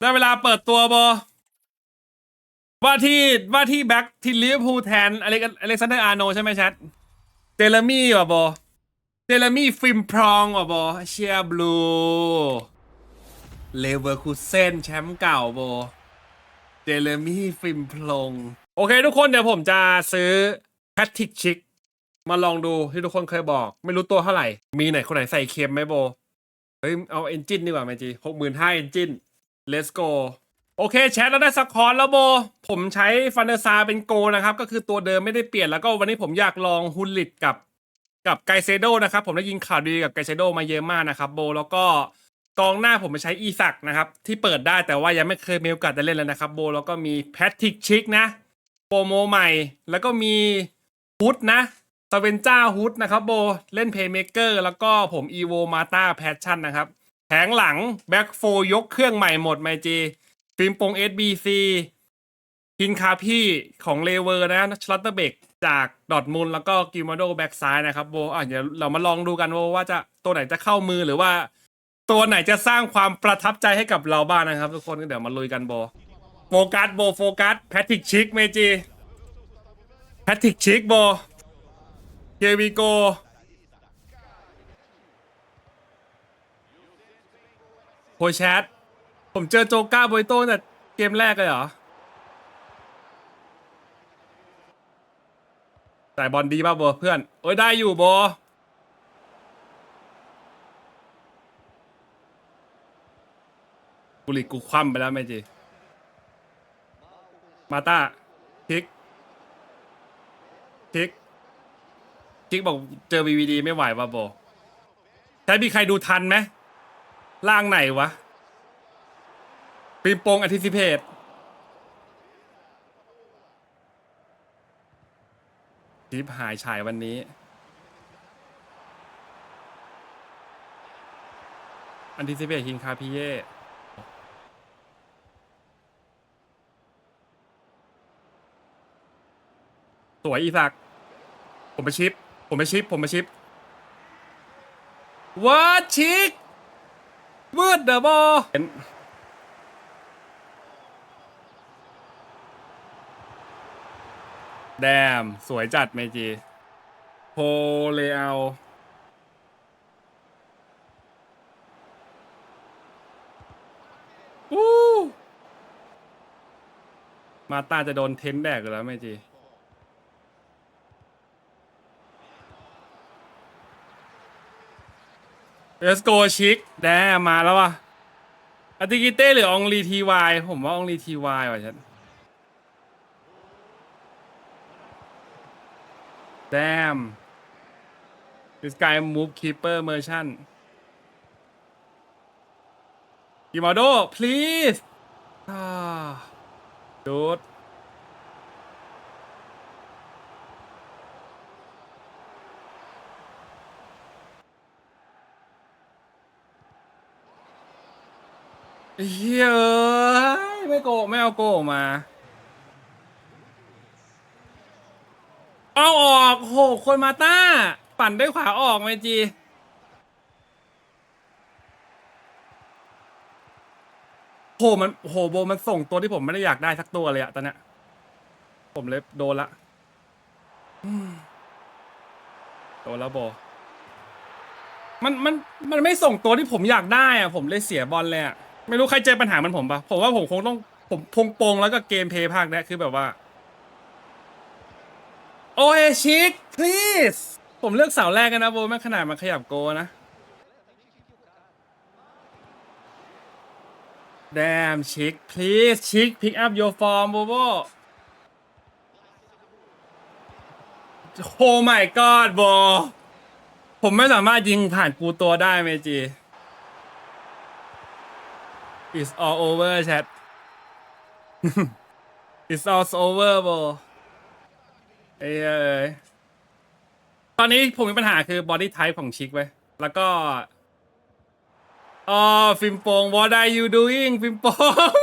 ได้เวลาเปิดตัวบอว่าที่ว่าที่แบ็คทีมลิเวอร์พูลแทนอเล็กอเล็กซานเดอร์อาร์โนใช่ไหมชัดเจเรมี่ว่ะบอเจเรมี่ฟิมพรองว่ะบอเชียบลูเลเวอร์คูเซนแชมป์เก่าบอเจเรมี่ฟิมพลง โอเคทุกคนเดี๋ยวผมจะซื้อแพทติกชิก มาลองดูที่ทุกคนเคยบอก ไม่รู้ตัวเท่าไหร่ มีไหนคนไหนใส่เค็มไหมโบ เฮ้ย เอาเอนจินดีกว่าไหมจีหกหมื่นห้าเอนจิน let's go โอเคแชทแล้วได้สคอร์แล้วโบ ผมใช้ฟันเดอร์ซาเป็นโกนะครับ ก็คือตัวเดิมไม่ได้เปลี่ยนแล้วก็วันนี้ผมอยากลองฮุนลิตกับกับไกเซโดนะครับ ผมได้ยินข่าวดีกับไกเซโดมาเยอะมากนะครับโบแล้วก็กองหน้าผมไปใช้อีซักนะครับ ที่เปิดได้แต่ว่ายังไม่เคยมีโอกาสได้เล่นเลยนะครับโบแล้วก็มีแพทริกชิกนะโปรโมใหม่ แล้วก็มีฮุดนะสเวนจ้าฮุดนะครับโบเล่นเพย์เมเกอร์แล้วก็ผมอีโวมาตาแพชชั่นนะครับ แผงหลังแบ็กโฟยกเครื่องใหม่หมดไมจีฟิล์มโปง SBC พินคาพี่ของเลเวอร์นะชลัตเตอร์เบกจากดอทมุลแล้วก็กิมาโดแบ็กซ้ายนะครับโบอะเดี๋ยวเรามาลองดูกันโบว่าจะตัวไหนจะเข้ามือหรือว่า ตัวไหนจะสร้างความประทับใจให้กับเราบ้างนะครับ ทุกคนเดี๋ยวมาลุยกันโบโฟกัสโบโฟกัสแพทริกชิกเมจีแพทริกชิกโบเฮวีโก โฮแชท ผมเจอโจก้าโบยโต้แต่เกมแรกเลยเหรอแต่บอลดีป่ะโบเพื่อน โอ้ยได้อยู่โบกุลิกูคว่ำไปแล้วแม่จีมาตาทิกทิกทิกบอกเจอ VVD ไม่ไหวว่ะโบใช้มีใครดูทันไหม ล่างไหนวะปีมโปง anticipate ทิปหายฉายวันนี้ anticipate คิงคาพิเย่ สวยอีสัก ผมไปชิป ผมไปชิป ผมไปชิปว้าชิก มืดเดอะบอแดม สวยจัดเมจีโพเลเอาอู้มาตาจะโดนเทนแบกอยู่แล้วเมจี เลสโกชิกแดมาแล้วว่ะอาติกิเต้หรือองลีทีวายผมว่าองลีทีวายว่ะฉัน Damn this guy move keeper merchant กิมาโด please ดูด เฮ้ยอ้ยไม่โกไม่เอาโกออกมา เอาออกโหคนมาต้า ปั่นด้วยขวาออกไหมจี โหมันโหโบมันส่งตัวที่ผมไม่ได้อยากได้สักตัวเลยอะตอนเนี้ยผมเลยโดนละอืมโดนแล้วโบมันมันมันไม่ส่งตัวที่ผมอยากได้อะผมเลยเสียบอลเลยอะ ไม่รู้ใครเจอปัญหามันผมปะผมว่าผมคงต้องผมพงโปงแล้วก็เกมเพย์ภาคเนี้ยคือแบบว่า โอเอชิก please ผมเลือกเสาแรกกันนะโบแม่ขนาดมันขยับโกนะ Damn chick please chick pick up your form โบโบ Oh my god โบผมไม่สามารถยิงผ่านกูตัวได้เมจี It's all over chat It's all over โบเอ้ยเอ้ยตอนนี้ผมมีปัญหาคือ body type ของชิคไว้ยแล้วก็อ๋อฟิมโปง what are you doing ฟิมโปง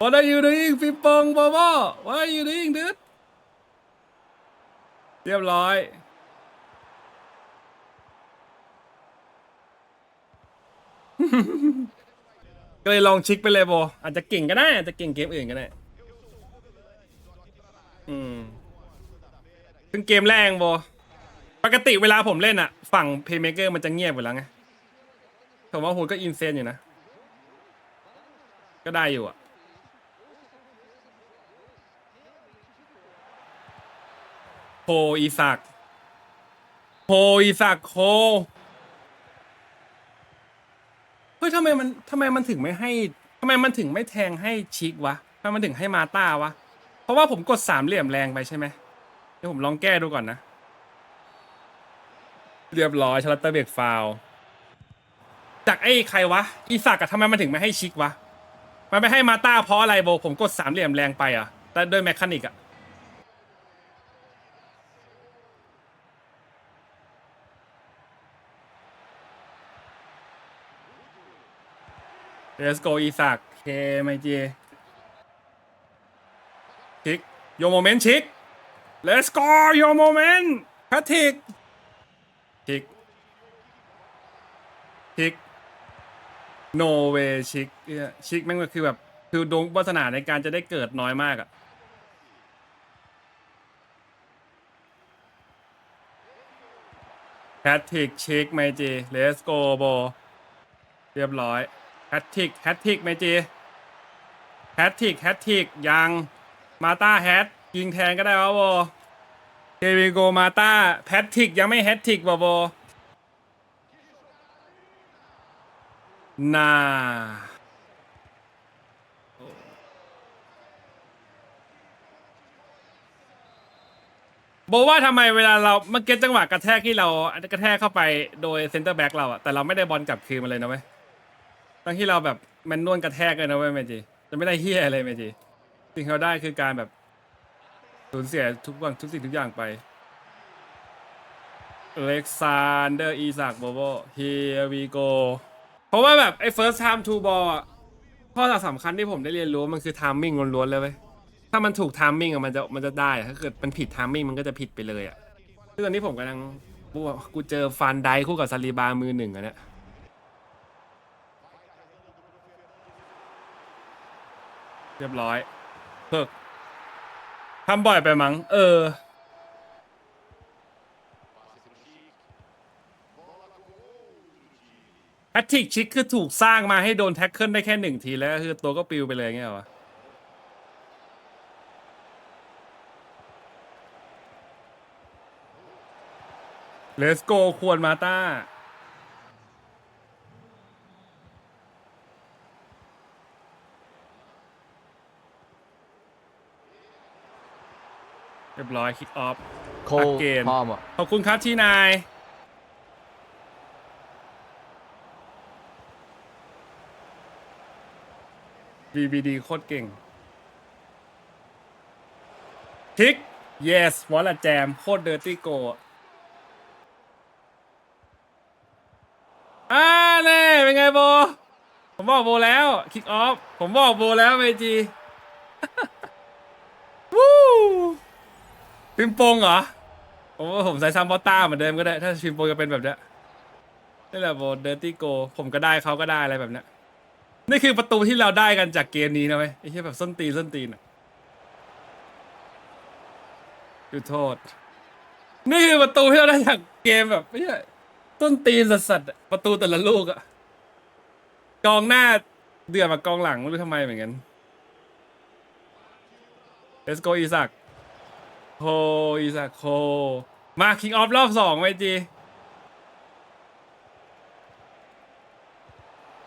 What are you doing ฟิมโปงบอบอ What are you doing dude เรียบร้อย ก็เลยลองชิกไปเลยโบอาจจะเก่งก็ได้อาจจะเก่งเกมอื่นก็ได้อืมซึ่งเกมแรกโบปกติเวลาผมเล่นอะฝั่งเพย์เมเกอร์มันจะเงียบอยู่แล้วไงผมว่าโหดก็อินเซนอยู่นะ ก็ได้อยู่อะโฮอีสักโฮอีสักโฮเฮ้ยทำไมมันทำไมมันถึงไม่ให้ทำไมมันถึงไม่แทงให้ชิกวะทำไมมันถึงให้มาต้าวะ เพราะว่าผมกดสามเหลี่ยมแรงไปใช่ไหมเดี๋ยวผมลองแก้ดูก่อนนะ เรียบร้อยชลัตเตอร์เบกฟาวจากไอ้ใครวะ อีสักอะทำไมมันถึงไม่ให้ชิกวะ มันไม่ให้มาต้าเพราะอะไรโบ ผมกดสามเหลี่ยมแรงไปอะแต่ด้วยแมคานิกอะ เลสโกอีสักเคไมจีชิกโยโมเมนต์ชิก Let's go your moment แพทริกชิกชิก no way ชิกเนี่ยชิกแม่งก็คือแบบ คือดวงวาสนาในการจะได้เกิดน้อยมากอะแพทริกชิกไมจี Let's go โบ เรียบร้อย แพทริกแฮตทิกไมจีแฮตทิกแฮตทิกยังมาตาแฮตยิงแทนก็ได้วะโบเทวิโกมาตาแพทริกยังไม่แฮตทิกบอบน่าโบว่าทำไมเวลาเราเมื่อกี้จังหวะกระแทกที่เรากระแทกเข้าไปโดยเซนเตอร์แบ็กเราอะแต่เราไม่ได้บอลกลับคืนมาเลยนะเว้ย ทั้งที่เราแบบแมนนวลกระแทกเลยนะเว้ยเมจิจะไม่ได้เฮียอะไรเมจิสิ่งที่เราได้คือการแบบสูญเสียทุกวันทุกสิ่งทุกอย่างไปเล็กซานเดอร์อีสักโบโบ here we go เพราะว่าแบบไอ้ first time to ball อะข้อสำคัญที่ผมได้เรียนรู้มันคือ timing ล้วนๆเลยเว้ยถ้ามันถูก timing อะมันจะมันจะได้ถ้าเกิดมันผิด timing มันก็จะผิดไปเลยอะซึ่งตอนนี้ผมกำลังกูว่ากูเจอฟันไดคู่กับซาลีบามือหนึ่งอะเนี่ย เรียบร้อยเพิกทำบ่อยไปมั้ง เออ แพทริกชิกคือถูกสร้างมาให้โดนแท็กเกิลได้แค่หนึ่งทีแล้วคือตัวก็ปิวไปเลยเงี้ยเหรอวะเลสโกควรมาต้า ยบร้อยคิกออฟโค Again พร้อมอะขอบคุณครับที่นาย VBD โคตรเก่งทิก yes วอลละแจม โคตรเดอร์ตี้โกอ่าแน่เป็นไงโบ ผมบอกโบแล้ว คิกออฟ ผมบอกโบแล้วเมจี วู้ ปิมโปงเหรอผมว่าผมใส่ซัมบอต้าเหมือนเดิมก็ได้ ถ้าชิมโปงจะเป็นแบบเนี้ยนี่แหละโบเดอร์ตี้โก ผมก็ได้เขาก็ได้อะไรแบบเนี้ยนี่คือประตูที่เราได้กันจากเกมนี้นะเว้ยไอ้ที่แบบส้นตีนส้นตีนอะดูโทษ นี่คือประตูที่เราได้จากเกมแบบไม่ใช่ต้นตีนสัสๆอะประตูแต่ละลูกอะกองหน้าเดือดกว่ากองหลังไม่รู้ทำไมเหมือนกัน Let's go อีสัก โฮอีสักโฮมาคิงออฟรอบสองไปจี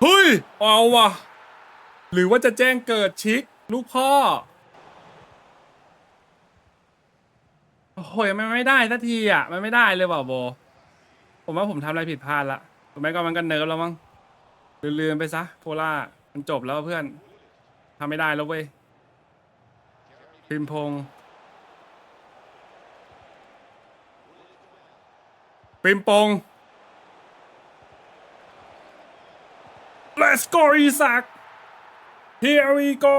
เฮ้ย เอาวะหรือว่าจะแจ้งเกิดชิก ลูกพ่อ โอ้โหมันไม่ได้สักทีอะ มันไม่ได้เลยว่ะโบ ผมว่าผมทำอะไรผิดพลาดละผมไม่ก็มันกันเนิร์ฟแล้วมั้งลืมๆไปซะ โพล่า มันจบแล้วเพื่อนทำไม่ได้แล้วเว้ยพิมพงษ์ ปิมปอง Let's go อีสัก Here we go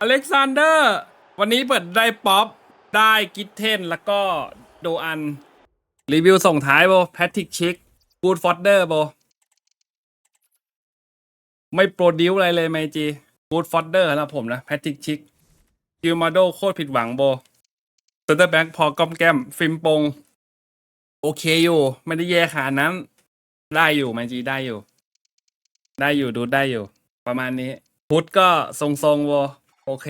อเล็กซานเดอร์ วันนี้เปิดได้ป๊อป ได้กิทเทน แล้วก็โดอัน รีวิวส่งท้ายโบแพทริกชิกบูดฟอดเดอร์โบไม่โปรดิวอะไรเลยไมจีกูดฟอดเดอร์สำหรับผมนะแพทริกชิกกิลมาโดโคตรผิดหวังโบเซนเตอร์แบ็กพอกอมแก้ม ฟิล์มปง โอเคอยู่ ไม่ได้แย่ขนาดนั้น ได้อยู่ไมจีได้อยู่ ได้อยู่ดูได้อยู่ ประมาณนี้ พุทธก็ทรงๆวโอเค